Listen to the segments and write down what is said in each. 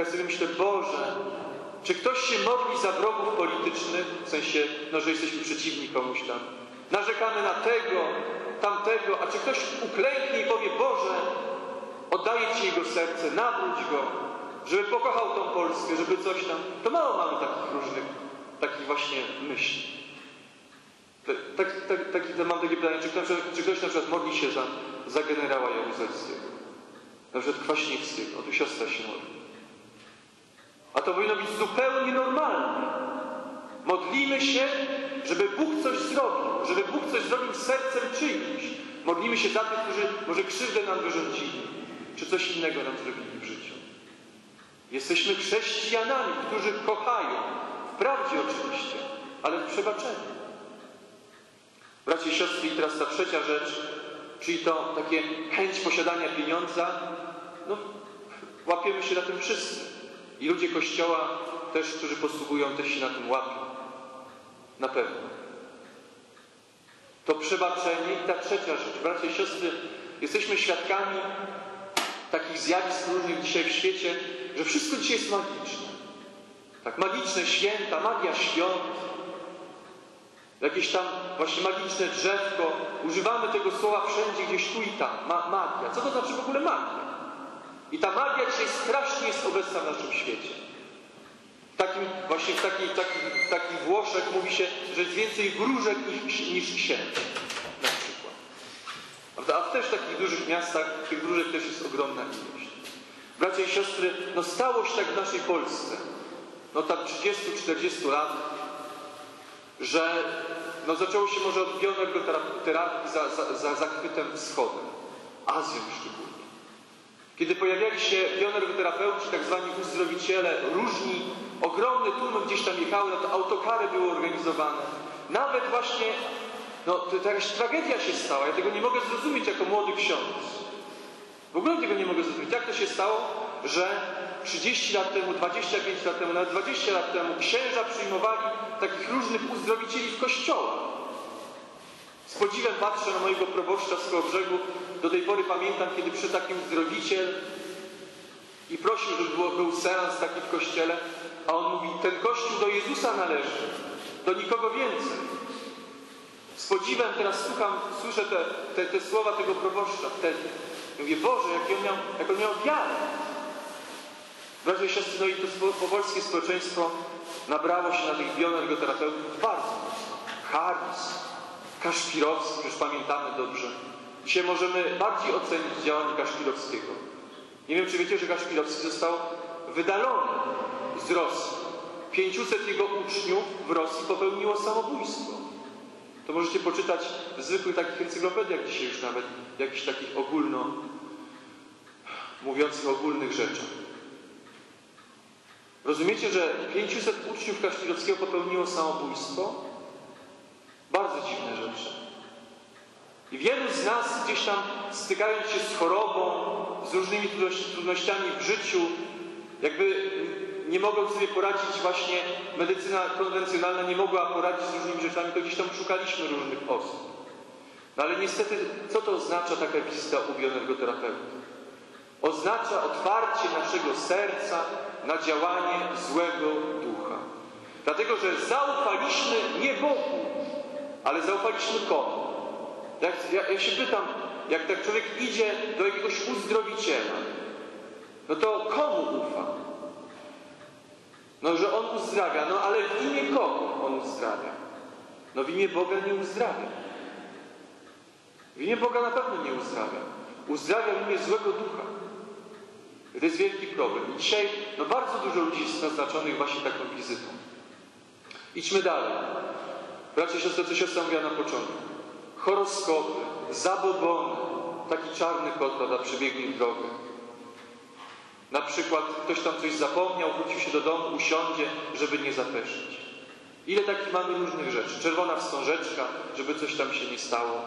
tak sobie myślę, Boże, czy ktoś się modli za wrogów politycznych, w sensie, no, że jesteśmy przeciwni komuś tam, narzekamy na tego, tamtego, a czy ktoś uklęknie i powie, Boże, oddaję Ci jego serce, nawróć go, żeby pokochał tą Polskę, żeby coś tam. To mało mamy takich różnych, takich właśnie myśli. Tak, tak, tak, mam takie pytanie, czy ktoś, czy ktoś na przykład modli się za, za generała Jaruzelskiego? Na przykład Kwaśniewskiego, o tu siostra się modli. A to powinno być zupełnie normalne. Modlimy się, żeby Bóg coś zrobił, żeby Bóg coś zrobił sercem czyimś. Modlimy się za tych, którzy może krzywdę nam wyrządzili, czy coś innego nam zrobili w życiu. Jesteśmy chrześcijanami, którzy kochają, wprawdzie oczywiście, ale w przebaczeniu. Bracie i siostry, i teraz ta trzecia rzecz, czyli to takie chęć posiadania pieniądza, no łapiemy się na tym wszyscy. I ludzie Kościoła też, którzy posługują, też się na tym łapią. Na pewno. To przebaczenie i ta trzecia rzecz. Bracia i siostry, jesteśmy świadkami takich zjawisk różnych dzisiaj w świecie, że wszystko dzisiaj jest magiczne. Tak, magiczne święta, magia świąt, jakieś tam właśnie magiczne drzewko. Używamy tego słowa wszędzie, gdzieś tu i tam. Ma magia. Co to znaczy w ogóle magia? I ta magia dzisiaj strasznie jest obecna w naszym świecie. W takim, właśnie w takich, takich, takich Włoszech mówi się, że jest więcej wróżek niż, niż księży. Na przykład. Prawda? A w też takich dużych miastach tych wróżek też jest ogromna ilość. Bracia i siostry, no stało się tak w naszej Polsce. No tak 30-40 lat, że no zaczęło się może od bioenergoterapii za, za, za zachwytem wschodem, Azją szczególnie. Kiedy pojawiali się bioenergoterapeuci, tak zwani uzdrowiciele, różni, ogromne tłumy gdzieś tam jechały, no to autokary były organizowane. Nawet właśnie, no to jakaś tragedia się stała, ja tego nie mogę zrozumieć jako młody ksiądz. W ogóle tego nie mogę zrozumieć. Jak to się stało, że 30 lat temu, 25 lat temu, nawet 20 lat temu księża przyjmowali takich różnych uzdrowicieli w kościołach. Z podziwem patrzę na mojego proboszcza z brzegu. Do tej pory pamiętam, kiedy przy takim uzdrowiciel i prosił, żeby było, był seans taki w kościele, a on mówi, ten kościół do Jezusa należy, do nikogo więcej. Z podziwem teraz słucham, słyszę te, te, te słowa tego proboszcza wtedy. Mówię, Boże, jak on miał, jak on miał wiarę. Bracia i siostry, no i to powolskie społeczeństwo nabrało się na tych bioenergoterapeutów bardzo mocno. Kaszpirowski, już pamiętamy dobrze. Dzisiaj możemy bardziej ocenić działanie Kaszpirowskiego. Nie wiem, czy wiecie, że Kaszpirowski został wydalony z Rosji. 500 jego uczniów w Rosji popełniło samobójstwo. To możecie poczytać w zwykłych takich encyklopediach dzisiaj już nawet, jakichś takich ogólno mówiących o ogólnych rzeczach. Rozumiecie, że 500 uczniów Kaszpirowskiego popełniło samobójstwo? Bardzo dziwne rzeczy. I wielu z nas gdzieś tam stykając się z chorobą, z różnymi trudnościami w życiu, jakby nie mogą sobie poradzić właśnie, medycyna konwencjonalna nie mogła poradzić z różnymi rzeczami, to gdzieś tam szukaliśmy różnych osób. No ale niestety, co to oznacza taka wizyta u bioenergoterapeuty? Oznacza otwarcie naszego serca na działanie złego ducha. Dlatego, że zaufaliśmy nie Bogu, ale zaufaliśmy komu? Jak, ja, ja się pytam, jak tak człowiek idzie do jakiegoś uzdrowiciela, no to komu ufa? No, że on uzdrawia, no ale w imię kogo on uzdrawia? No w imię Boga nie uzdrawia. W imię Boga na pewno nie uzdrawia. Uzdrawia w imię złego ducha. To jest wielki problem. I dzisiaj no, bardzo dużo ludzi jest naznaczonych właśnie taką wizytą. Idźmy dalej. Bracia siostry, co siostra mówiła na początku. Horoskopy, zabobony, taki czarny kot, prawda, przebiegnie drogę. Na przykład ktoś tam coś zapomniał, wrócił się do domu, usiądzie, żeby nie zapeszyć. Ile takich mamy różnych rzeczy? Czerwona wstążeczka, żeby coś tam się nie stało.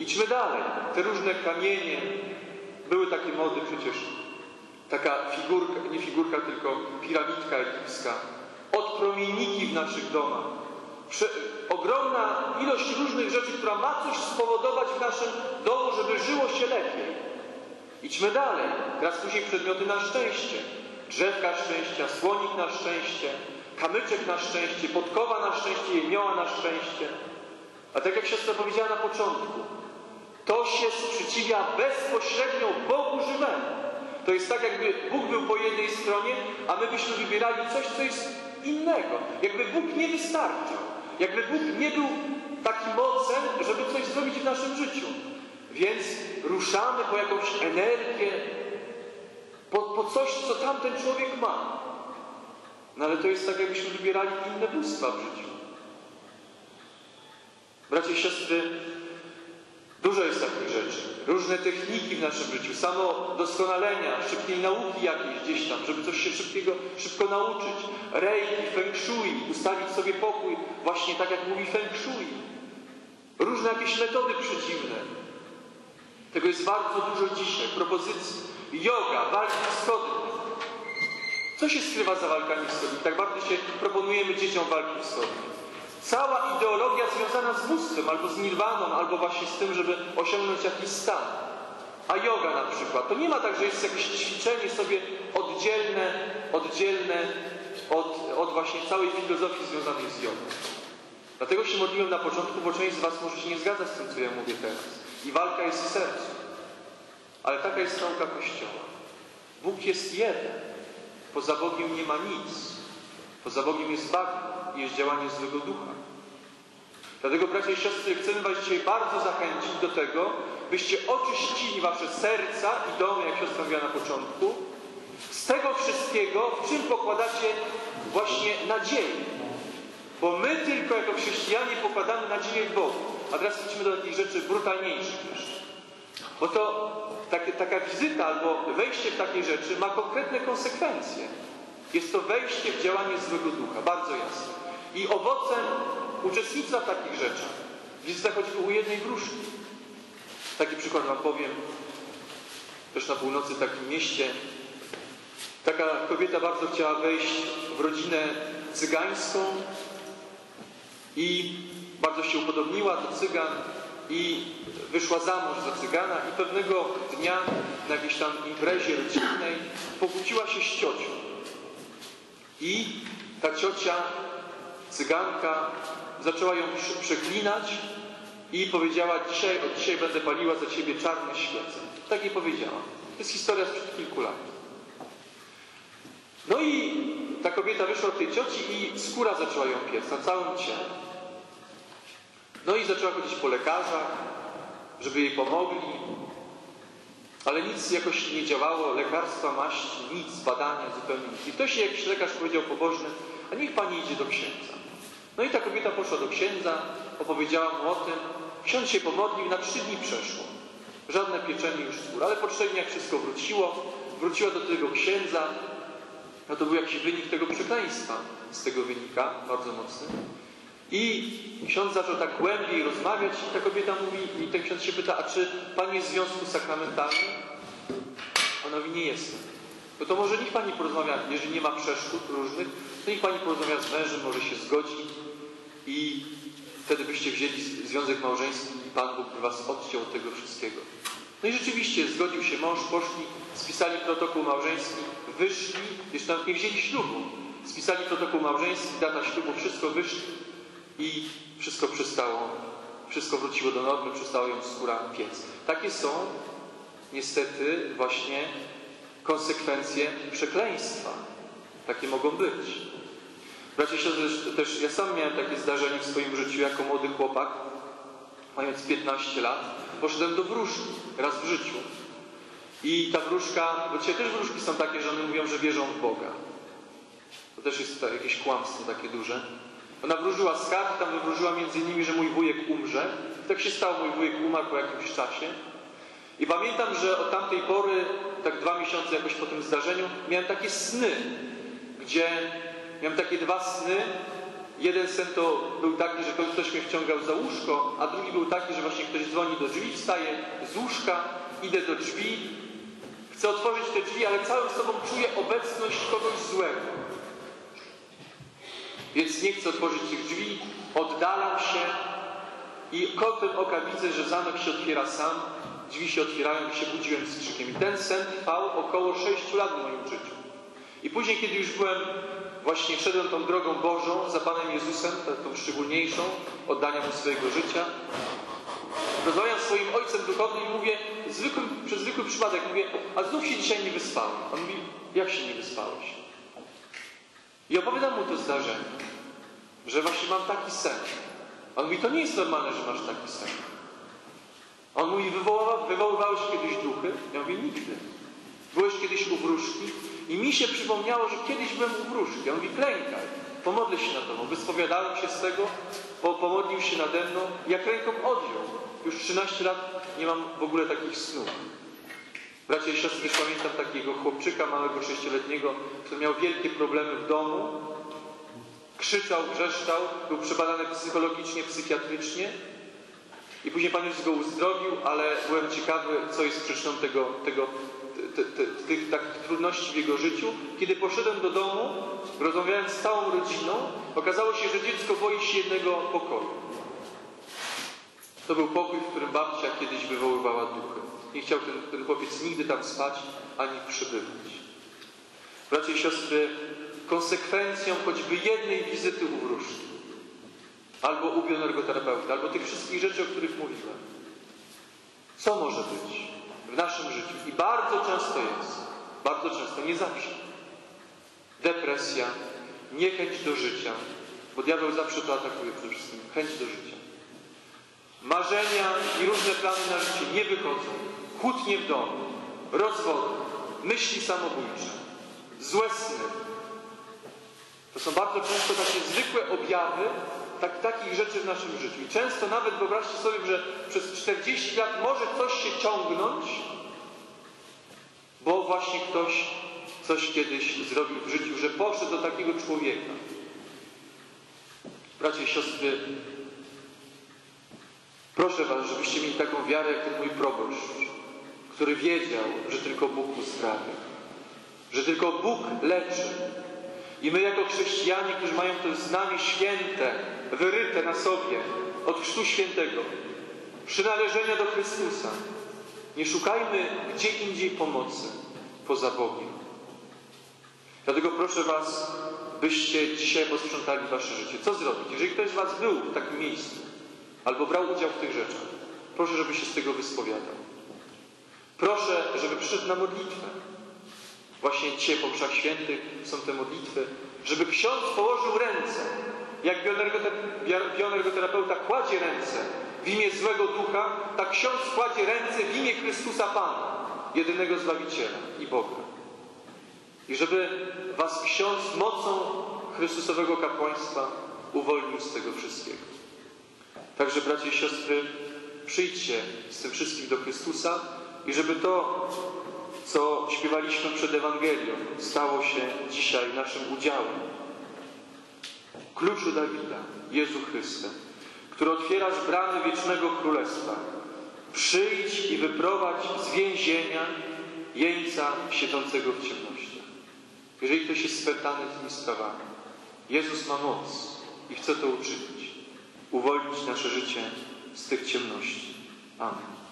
Idźmy dalej. Te różne kamienie, były takie mody przecież. Taka figurka, nie figurka, tylko piramidka egipska. Odpromienniki w naszych domach. Prze ogromna ilość różnych rzeczy, która ma coś spowodować w naszym domu, żeby żyło się lepiej. Idźmy dalej. Teraz później przedmioty na szczęście. Drzewka szczęścia, słonik na szczęście, kamyczek na szczęście, podkowa na szczęście, jemioła na szczęście. A tak jak siostra powiedziała na początku, to się sprzeciwia bezpośrednio Bogu żywemu. To jest tak, jakby Bóg był po jednej stronie, a my byśmy wybierali coś, co jest innego. Jakby Bóg nie wystarczył. Jakby Bóg nie był taki mocen, żeby coś zrobić w naszym życiu. Więc ruszamy po jakąś energię, po, po coś, co tamten człowiek ma. No ale to jest tak, jakbyśmy wybierali inne bóstwa w życiu. Bracia i siostry, dużo jest takich rzeczy. Różne techniki w naszym życiu, samo doskonalenia, szybkiej nauki jakiejś gdzieś tam, żeby coś się szybkiego, szybko nauczyć. Reiki, feng shui, ustawić sobie pokój, właśnie tak jak mówi feng shui. Różne jakieś metody przedziwne. Tego jest bardzo dużo dzisiaj. Propozycji. Yoga, walki wschodnie. Co się skrywa za walkami wschodnimi? Tak bardzo się proponujemy dzieciom walki wschodnie. Cała ideologia związana z bóstwem, albo z nirwaną, albo właśnie z tym, żeby osiągnąć jakiś stan. A yoga na przykład. To nie ma tak, że jest jakieś ćwiczenie sobie oddzielne, oddzielne od, od właśnie całej filozofii związanej z jogą. Dlatego się modliłem na początku, bo część z Was może się nie zgadza z tym, co ja mówię teraz. I walka jest w sercu. Ale taka jest nauka Kościoła. Bóg jest jeden. Poza Bogiem nie ma nic. Poza Bogiem jest bagno i jest działanie złego ducha. Dlatego, bracia i siostry, chcemy Was dzisiaj bardzo zachęcić do tego, byście oczyścili Wasze serca i domy, jak siostra mówiła na początku, z tego wszystkiego, w czym pokładacie właśnie nadzieję. Bo my tylko jako chrześcijanie pokładamy nadzieję w Bogu. A teraz idźmy do takich rzeczy brutalniejszych jeszcze. Bo to takie, taka wizyta albo wejście w takie rzeczy ma konkretne konsekwencje. Jest to wejście w działanie złego ducha, bardzo jasne. I owocem uczestnictwa w takich rzeczach, wizyta choćby u jednej wróżki. Taki przykład Wam powiem. Też na północy, w takim mieście, taka kobieta bardzo chciała wejść w rodzinę cygańską i bardzo się upodobniła do cygan i wyszła za mąż za cygana i pewnego dnia na jakiejś tam imprezie rodzinnej pokłóciła się z ciocią. I ta ciocia, cyganka, zaczęła ją przeklinać i powiedziała, dzisiaj, od dzisiaj będę paliła za ciebie czarne świece. Tak jej powiedziała. To jest historia sprzed kilku lat. No i ta kobieta wyszła od tej cioci i skóra zaczęła ją piec na całym ciele. No i zaczęła chodzić po lekarzach, żeby jej pomogli. Ale nic jakoś nie działało, lekarstwa, maści, nic, badania, zupełnie nic. I ktoś jakiś lekarz powiedział pobożny, a niech pani idzie do księdza. No i ta kobieta poszła do księdza, opowiedziała mu o tym. Ksiądz się pomodlił, na trzy dni przeszło. Żadne pieczenie już skór. Ale po trzech dniach wszystko wróciło. Wróciła do tego księdza. No to był jakiś wynik tego przekleństwa. Z tego wynika, bardzo mocny. I ksiądz zaczął tak głębiej rozmawiać i ta kobieta mówi, i ten ksiądz się pyta, a czy pan jest w związku sakramentalnym? Ona mówi, nie jestem. No to może niech pani porozmawia, jeżeli nie ma przeszkód różnych, to niech pani porozmawia z mężem, może się zgodzi i wtedy byście wzięli związek małżeński i Pan Bóg by was odciął od tego wszystkiego. No i rzeczywiście zgodził się mąż, poszli, spisali protokół małżeński, wyszli, jeszcze nawet nie wzięli ślubu. Spisali protokół małżeński, data ślubu, wszystko wyszli i wszystko przystało. Wszystko wróciło do normy, przestało ją skóra piec. Takie są niestety właśnie konsekwencje przekleństwa. Takie mogą być. Bracia i siostry, też ja sam miałem takie zdarzenie w swoim życiu jako młody chłopak, mając 15 lat. Poszedłem do wróżki raz w życiu. I ta wróżka, bo dzisiaj też wróżki są takie, że one mówią, że wierzą w Boga. To też jest to jakieś kłamstwo takie duże. Ona wróżyła z kart, tam wywróżyła między innymi, że mój wujek umrze. I tak się stało, mój wujek umarł po jakimś czasie. I pamiętam, że od tamtej pory, tak dwa miesiące jakoś po tym zdarzeniu, miałem takie sny, gdzie miałem takie dwa sny. Jeden sen to był taki, że ktoś mnie wciągał za łóżko, a drugi był taki, że właśnie ktoś dzwoni do drzwi, wstaje z łóżka, idę do drzwi, chcę otworzyć te drzwi, ale całym sobą czuję obecność kogoś złego. Więc nie chcę otworzyć tych drzwi, oddalam się i kątem oka widzę, że zamek się otwiera sam drzwi się otwierają i się budziłem z krzykiem. I ten sen trwał około 6 lat w moim życiu. I później, kiedy już byłem, właśnie szedłem tą drogą Bożą za Panem Jezusem, tą szczególniejszą, oddania Mu swojego życia, rozmawiam z swoim ojcem duchownym i mówię, zwykły, przez zwykły przypadek, mówię, a znów się dzisiaj nie wyspałem. On mówi, jak się nie wyspałeś? I opowiadam mu to zdarzenie, że właśnie mam taki sen. On mówi, to nie jest normalne, że masz taki sen. On mówi, wywoływa, wywoływałeś kiedyś duchy? Ja mówię, nigdy. Byłeś kiedyś u wróżki? I mi się przypomniało, że kiedyś byłem u wróżki. On mówi, klękaj, pomodlę się nad tobą. Wyspowiadałem się z tego, po, pomodlił się nade mną. Jak ręką odjął. Już 13 lat nie mam w ogóle takich snów. Bracia i siostry, pamiętam takiego chłopczyka małego, sześcioletniego, który miał wielkie problemy w domu. Krzyczał, wrzeszczał, był przebadany psychologicznie, psychiatrycznie. I później Pan Jezus go uzdrowił, ale byłem ciekawy, co jest przyczyną tego, tego, te, te, tych takich trudności w jego życiu. Kiedy poszedłem do domu, rozmawiając z całą rodziną, okazało się, że dziecko boi się jednego pokoju. To był pokój, w którym babcia kiedyś wywoływała duchy. Nie chciał ten, ten chłopiec nigdy tam spać, ani przebywać. Bracia i siostry, konsekwencją choćby jednej wizyty u wróżki, albo u bioenergoterapeuty, albo tych wszystkich rzeczy, o których mówiłem. Co może być w naszym życiu? I bardzo często jest, bardzo często, nie zawsze. Depresja, niechęć do życia, bo diabeł zawsze to atakuje przede wszystkim, chęć do życia. Marzenia i różne plany na życie nie wychodzą. Kłótnie w domu, rozwody, myśli samobójcze, złe sny. To są bardzo często takie zwykłe objawy tak, takich rzeczy w naszym życiu. I często nawet wyobraźcie sobie, że przez 40 lat może coś się ciągnąć, bo właśnie ktoś coś kiedyś zrobił w życiu, że poszedł do takiego człowieka. Bracia i siostry, proszę Was, żebyście mieli taką wiarę jak ten mój proboszcz, który wiedział, że tylko Bóg uzdrawia, że tylko Bóg leczy. I my jako chrześcijanie, którzy mają to znamie święte, wyryte na sobie od Chrztu Świętego, przynależenia do Chrystusa, nie szukajmy gdzie indziej pomocy poza Bogiem. Dlatego proszę Was, byście dzisiaj posprzątali Wasze życie. Co zrobić? Jeżeli ktoś z Was był w takim miejscu albo brał udział w tych rzeczach, proszę, żeby się z tego wyspowiadał. Proszę, żeby przyszedł na modlitwę. Właśnie dzisiaj po mszach świętych są te modlitwy, żeby ksiądz położył ręce. Jak bioenergoterapeuta kładzie ręce w imię złego ducha, tak ksiądz kładzie ręce w imię Chrystusa Pana, jedynego Zbawiciela i Boga. I żeby was ksiądz mocą Chrystusowego kapłaństwa uwolnił z tego wszystkiego. Także bracia i siostry, przyjdźcie z tym wszystkim do Chrystusa i żeby to, co śpiewaliśmy przed Ewangelią, stało się dzisiaj naszym udziałem. Kluczu Dawida, Jezu Chryste, który otwierasz bramy wiecznego królestwa. Przyjdź i wyprowadź z więzienia jeńca siedzącego w ciemnościach. Jeżeli ktoś jest spętany tymi sprawami, Jezus ma moc i chce to uczynić. Uwolnić nasze życie z tych ciemności. Amen.